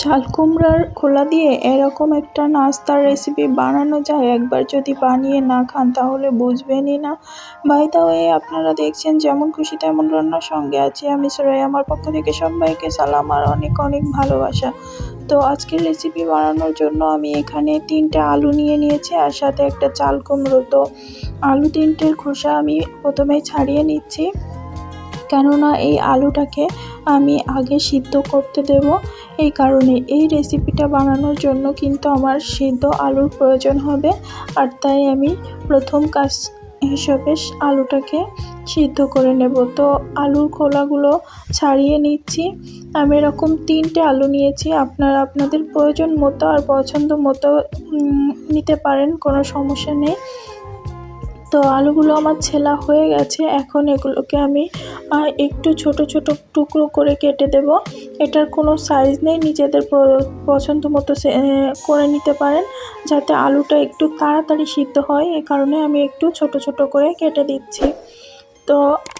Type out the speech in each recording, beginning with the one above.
চাল কুমড়ার খোলা দিয়ে এরকম একটা নাস্তার রেসিপি বানানো যায়, একবার যদি বানিয়ে না খান তাহলে বুঝবেনই না। বাই দা ওয়ে আপনারা দেখছেন যেমন খুশি তেমন রান্নার সঙ্গে আছি আমি সুরাই আমার পক্ষ থেকে সবাইকে সালাম আর অনেক অনেক ভালোবাসা। তো আজকের রেসিপি বানানোর জন্য আমি এখানে তিনটে আলু নিয়ে নিয়েছি আর সাথে একটা চাল কুমড়ো। তো আলু তিনটের খোসা আমি প্রথমেই ছাড়িয়ে নিচ্ছি। কেননা এই আলুটাকে আমি আগে সিদ্ধ করতে দেব। এই কারণে এই রেসিপিটা বানানোর জন্য কিন্তু আমার সিদ্ধ আলুর প্রয়োজন হবে। আর তাই আমি প্রথম কাজ হিসেবে আলুটাকে সিদ্ধ করে নেব। তো আলুর খোলাগুলো ছাড়িয়ে নিচ্ছি। আমি এরকম তিনটে আলু নিয়েছি। আপনারা আপনাদের প্রয়োজন মতো আর পছন্দ মতো নিতে পারেন, কোনো সমস্যা নেই। তো আলুগুলো আমার ছেলা হয়ে গেছে, এখন এগুলোকে আমি একটু ছোট ছোট টুকরো করে কেটে দেব। এটার কোনো সাইজ নেই, নিজেদের পছন্দ মতো করে নিতে পারেন, যাতে আলুটা একটু তাড়াতাড়ি সিদ্ধ হয়। এ কারণে আমি একটু ছোট ছোট করে কেটে দিচ্ছি। তো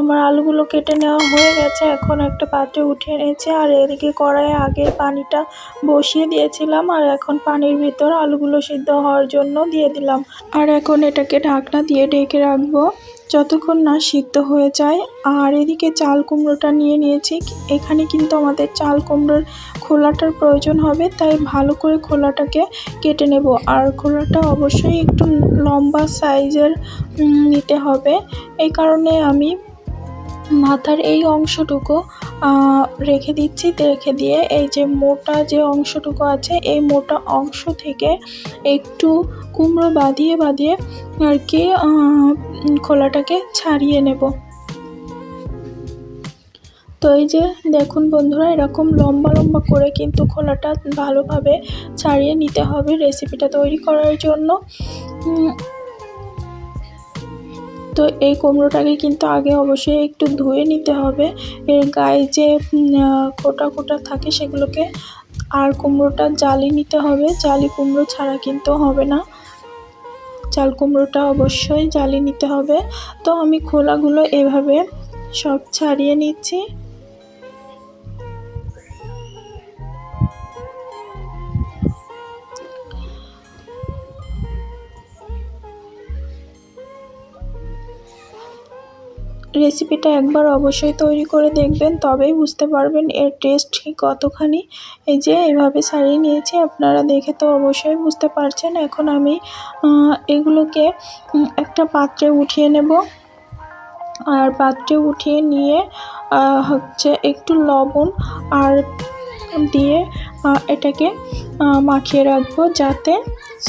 আমার আলুগুলো কেটে নেওয়া হয়ে গেছে। এখন একটা পাত্রে উঠিয়ে নিয়েছি আর এদিকে কড়াইয়ে আগে পানিটা বসিয়ে দিয়েছিলাম আর এখন পানির ভিতর আলুগুলো সিদ্ধ হওয়ার জন্য দিয়ে দিলাম। আর এখন এটাকে ঢাকনা দিয়ে ঢেকে রাখব। যতক্ষণ না সিদ্ধ হয়ে যায়, আর এদিকে চাল কুমড়োটা নিয়ে নিয়েছি। এখানে কিন্তু আমাদের চাল কুমড়োর খোলাটার প্রয়োজন হবে, তাই ভালো করে খোলাটাকে কেটে নেব। আর খোলাটা অবশ্যই একটু লম্বা সাইজের নিতে হবে। এই কারণে আমি মাথার এই অংশটুকু রেখে দিচ্ছি। রেখে দিয়ে এই যে মোটা যে অংশটুকু আছে, এই মোটা অংশ থেকে একটু কুমড়ো বাঁধিয়ে বাঁধিয়ে আর কি খোলাটাকে ছাড়িয়ে নেব। তো এই যে দেখুন বন্ধুরা, এরকম লম্বা লম্বা করে কিন্তু খোলাটা ভালোভাবে ছাড়িয়ে নিতে হবে রেসিপিটা তৈরি করার জন্য। তো এই কুমড়োটাকে কিন্তু আগে অবশ্যই একটু ধুয়ে নিতে হবে। এর গায়ে যে কোটা কোটা থাকে সেগুলোকে আর কুমড়োটা জালি নিতে হবে। জালি কুমড়ো ছাড়া কিন্তু হবে না। চাল কুমড়োটা অবশ্যই জালি নিতে হবে। তো আমি খোলাগুলো এভাবে সব ছাড়িয়ে নিচ্ছি। রেসিপিটা একবার অবশ্যই তৈরি করে দেখবেন, তবেই বুঝতে পারবেন এর টেস্ট কতখানি। এই যে, এভাবে সারিয়ে নিয়েছি, আপনারা দেখে তো অবশ্যই বুঝতে পারছেন। এখন আমি এগুলোকে একটা পাত্রে উঠিয়ে নেব। আর পাত্রে উঠিয়ে নিয়ে হচ্ছে একটু লবণ আর দিয়ে এটাকে মাখিয়ে রাখব যাতে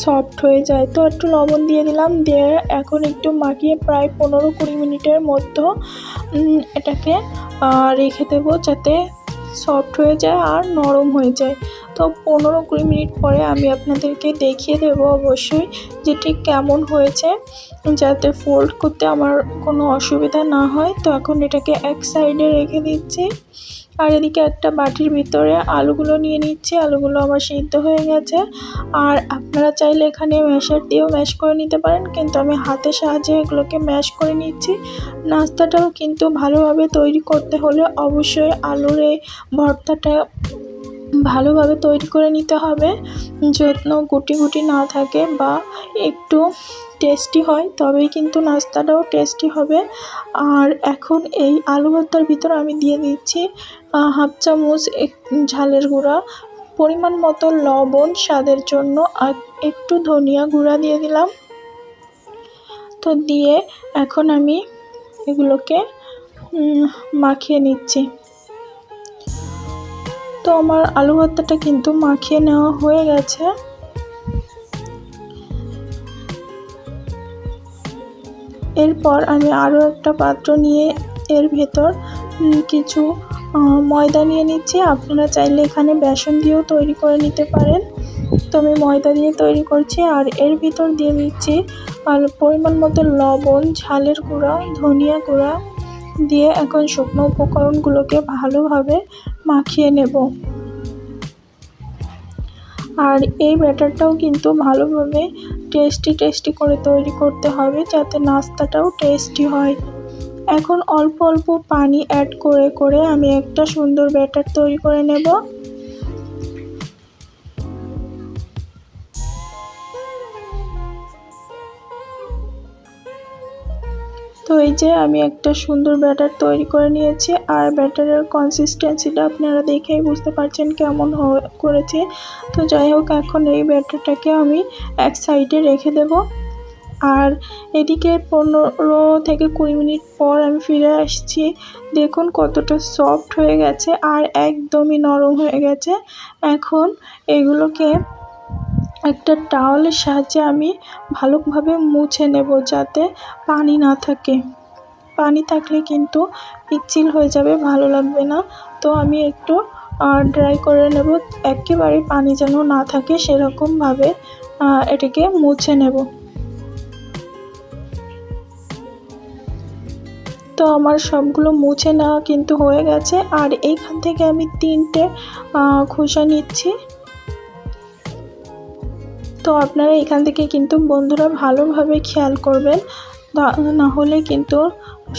সফট হয়ে যায়। তো একটু লবণ দিয়ে দিলাম, দিয়ে এখন একটু মাখিয়ে প্রায় পনেরো কুড়ি মিনিটের মধ্যে এটাকে রেখে দেবো যাতে সফট হয়ে যায় আর নরম হয়ে যায়। তো পনেরো কুড়ি মিনিট পরে আমি আপনাদেরকে দেখিয়ে দেবো অবশ্যই যে ঠিক কেমন হয়েছে, যাতে ফোল্ড করতে আমার কোনো অসুবিধা না হয়। তো এখন এটাকে এক সাইডে রেখে দিচ্ছি। আর এদিকে একটা বাটির ভিতরে আলুগুলো নিয়ে নিচ্ছি। আলুগুলো আমার সিদ্ধ হয়ে গেছে। আর আপনারা চাইলে এখানে ম্যাশার দিয়েও ম্যাশ করে নিতে পারেন, কিন্তু আমি হাতের সাহায্যে এগুলোকে ম্যাশ করে নিচ্ছি। নাস্তাটাও কিন্তু ভালোভাবে তৈরি করতে হলে অবশ্যই আলুর এই ভর্তাটা ভালোভাবে তৈরি করে নিতে হবে। যত্ন গুটি গুটি না থাকে বা একটু টেস্টি হয়, তবেই কিন্তু নাস্তাটাও টেস্টি হবে। আর এখন এই আলু ভর্তার ভিতর আমি দিয়ে দিচ্ছি হাফ চামচ ঝালের গুঁড়া, পরিমাণ মতো লবণ স্বাদের জন্য, আর একটু ধনিয়া গুঁড়া দিয়ে দিলাম। তো দিয়ে এখন আমি এগুলোকে মাখিয়ে নিচ্ছি। তো আমার আলু ভর্তাটা কিন্তু মাখিয়ে নেওয়া হয়ে গেছে। এরপর আমি আরও একটা পাত্র নিয়ে এর ভেতর কিছু ময়দা নিয়ে নিচ্ছি। আপনারা চাইলে এখানে বেসন দিয়েও তৈরি করে নিতে পারেন। তো আমি ময়দা দিয়ে তৈরি করছি আর এর ভিতর দিয়ে দিচ্ছি পরিমাণ মতো লবণ, ঝালের গুঁড়া, ধনিয়া গুঁড়া দিয়ে এখন শুকনো উপকরণগুলোকে ভালোভাবে মাখিয়ে নেব। আর এই ব্যাটারটাও কিন্তু ভালোভাবে টেস্টি টেস্টি করে তৈরি করতে হবে যাতে নাস্তাটাও টেস্টি হয়। এখন অল্প অল্প পানি অ্যাড করে করে আমি একটা সুন্দর ব্যাটার তৈরি করে নেব। তো এই যে আমি একটা সুন্দর ব্যাটার তৈরি করে নিয়েছি, আর ব্যাটারের কনসিস্টেন্সিটা আপনারা দেখেই বুঝতে পারছেন কেমন করেছি। তো যাই হোক, এখন এই ব্যাটারটাকে আমি এক সাইডে রেখে দেব। আর এদিকে পনেরো থেকে কুড়ি মিনিট পর আমি ফিরে আসছি। দেখুন কতটা সফট হয়ে গেছে, আর একদমই নরম হয়ে গেছে। এখন এগুলোকে একটা টাওয়ালের সাহায্যে আমি ভালোভাবে মুছে নেব যাতে পানি না থাকে। পানি থাকলে কিন্তু পিচ্ছিল হয়ে যাবে, ভালো লাগবে না। তো আমি একটু ড্রাই করে নেব। একেবারে পানি যেন না থাকে, সেরকমভাবে এটাকে মুছে নেব। তো আমার সবগুলো মুছে নেওয়া কিন্তু হয়ে গেছে। আর এইখান থেকে আমি তিনটে খোসা নিচ্ছি। তো আপনারা এখান থেকে কিন্তু বন্ধুরা ভালোভাবে খেয়াল করবেন, না হলে কিন্তু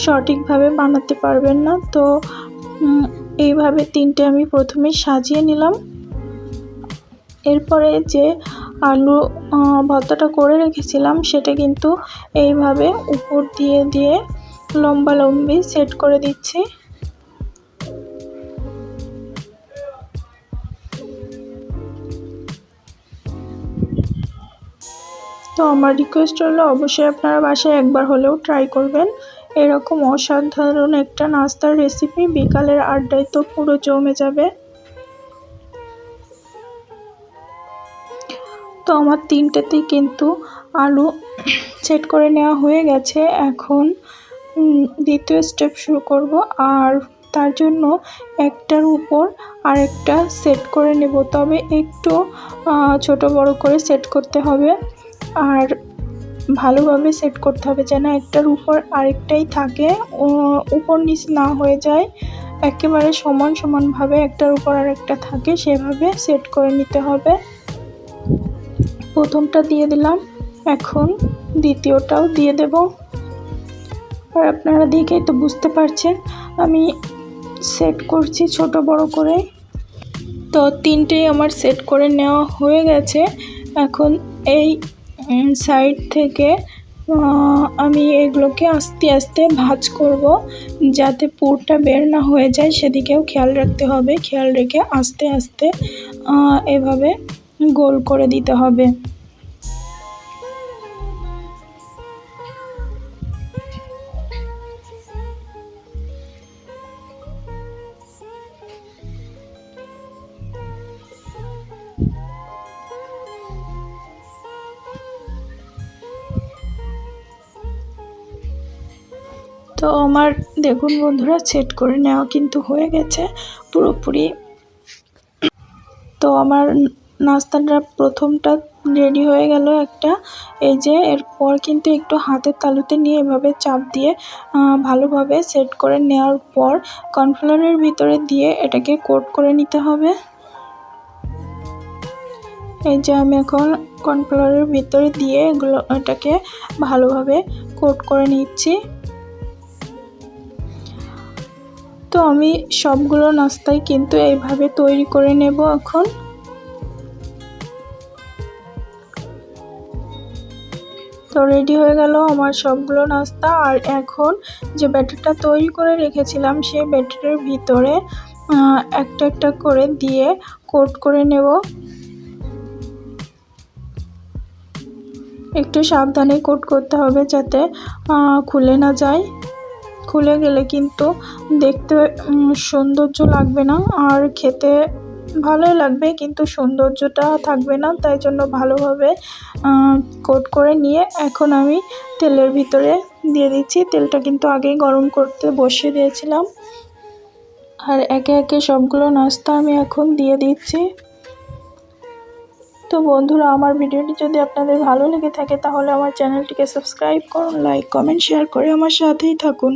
সঠিকভাবে বানাতে পারবেন না। তো এইভাবে তিনটে আমি প্রথমে সাজিয়ে নিলাম। এরপরে যে আলু ভর্তাটা করে রেখেছিলাম, সেটা কিন্তু এইভাবে উপর দিয়ে দিয়ে লম্বা লম্বি সেট করে দিচ্ছি। তো আমার রিকোয়েস্ট হলো, অবশ্যই আপনারা বাসায় একবার হলেও ট্রাই করবেন। এরকম অসাধারণ একটা নাস্তার রেসিপি বিকালের আড্ডায় তো পুরো জমে যাবে। তো আমার তিনটেতেই কিন্তু আলু সেট করে নেওয়া হয়ে গেছে। এখন দ্বিতীয় স্টেপ শুরু করব। আর তার জন্য একটার উপর আরেকটা সেট করে নেব। তবে একটু ছোট বড় করে সেট করতে হবে। আর ভালোভাবে সেট করতে হবে যেন একটার উপর আরেকটাই থাকে উপর নিচ না হয়ে যায়। একেবারে সমান সমানভাবে একটার উপর আরেকটা থাকে, সেভাবে সেট করে নিতে হবে। প্রথমটা দিয়ে দিলাম, এখন দ্বিতীয়টাও দিয়ে দেব। আর আপনারা দেখেই তো বুঝতে পারছেন, আমি সেট করছি ছোট বড় করে। তো তিনটেই আমার সেট করে নেওয়া হয়ে গেছে। এখন এই সাইড থেকে আমি এগুলোকে আস্তে আস্তে ভাঁজ করব, যাতে পুরটা বের না হয়ে যায়, সেদিকেও খেয়াল রাখতে হবে। খেয়াল রেখে আস্তে আস্তে এভাবে গোল করে দিতে হবে। তো আমার দেখুন বন্ধুরা সেট করে নেওয়া কিন্তু হয়ে গেছে পুরোপুরি। তো আমার নাস্তাটা প্রথমটা রেডি হয়ে গেল একটা। এই যে এরপর কিন্তু একটু হাতের তালুতে নিয়ে এভাবে চাপ দিয়ে ভালোভাবে সেট করে নেওয়ার পর কর্নফ্লাওয়ারের ভিতরে দিয়ে এটাকে কোট করে নিতে হবে। এই যে আমি এখন কর্নফ্লাওয়ারের ভিতরে দিয়ে এগুলো, এটাকে ভালোভাবে কোট করে নিচ্ছি। তো আমি সবগুলো নাস্তাই কিন্তু এইভাবে তৈরি করে নেব এখন। তো রেডি হয়ে গেল আমার সবগুলো নাস্তা। আর এখন যে ব্যাটারটা তৈরি করে রেখেছিলাম সেই ব্যাটারের ভিতরে একটা একটা করে দিয়ে কোট করে নেব। একটু সাবধানে কোট করতে হবে যাতে খুলে না যায়। খুলে গেলে কিন্তু দেখতে সৌন্দর্য লাগবে না। আর খেতে ভালোই লাগবে, কিন্তু সৌন্দর্যটা থাকবে না। তাই জন্য ভালোভাবে কোট করে নিয়ে এখন আমি তেলের ভিতরে দিয়ে দিচ্ছি। তেলটা কিন্তু আগেই গরম করতে বসিয়ে দিয়েছিলাম। আর একে একে সবগুলো নাস্তা আমি এখন দিয়ে দিচ্ছি। তো বন্ধুরা, আমার ভিডিওটি যদি আপনাদের ভালো লেগে থাকে, তাহলে আমার চ্যানেলটিকে সাবস্ক্রাইব করুন, লাইক, কমেন্ট, শেয়ার করে আমার সাথেই থাকুন।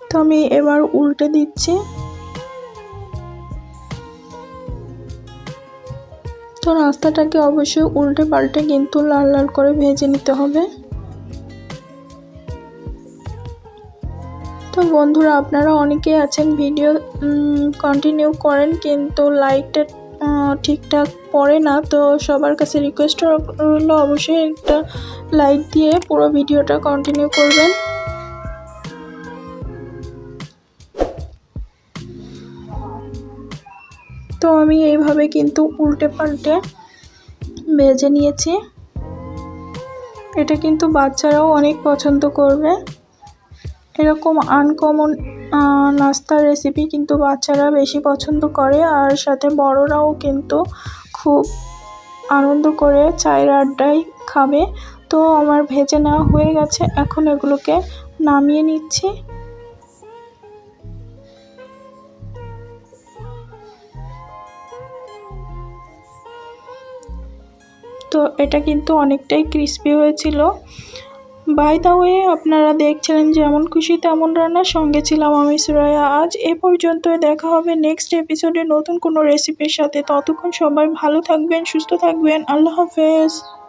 তো আমি এবার উল্টে দিচ্ছি। তো নাস্তাটাকে অবশ্যই উল্টে পাল্টে কিন্তু লাল লাল করে ভেজে নিতে হবে। তো বন্ধুরা, আপনারা অনেকেই আছেন, ভিডিও কন্টিনিউ করেন, কিন্তু লাইকটা ঠিকঠাক পড়ে না। তো সবার কাছে রিকোয়েস্ট রইল, অবশ্যই একটা লাইক দিয়ে পুরো ভিডিওটা কন্টিনিউ করবেন। তো আমি এইভাবে কিন্তু উল্টে পাল্টে ভেজে নিয়েছি। এটা কিন্তু বাচ্চারাও অনেক পছন্দ করবে। এরকম আনকমন নাস্তার রেসিপি কিন্তু বাচ্চারা বেশি পছন্দ করে। আর সাথে বড়রাও কিন্তু খুব আনন্দ করে চায়ের আড্ডায় খাবে। তো আমার ভেজে নেওয়া হয়ে গেছে। এখন এগুলোকে নামিয়ে নিচ্ছি। তো এটা কিন্তু অনেকটাই ক্রিস্পি হয়েছিল। বাই দা ওয়ে আপনারা দেখছিলেন যেমন খুশি তেমন রান্নার সঙ্গে ছিলাম আমি, সুরাইয়া। আজ এ পর্যন্ত দেখা হবে নেক্সট এপিসোডে নতুন কোনো রেসিপির সাথে। ততক্ষণ সবাই ভালো থাকবেন, সুস্থ থাকবেন। আল্লাহ হাফেজ।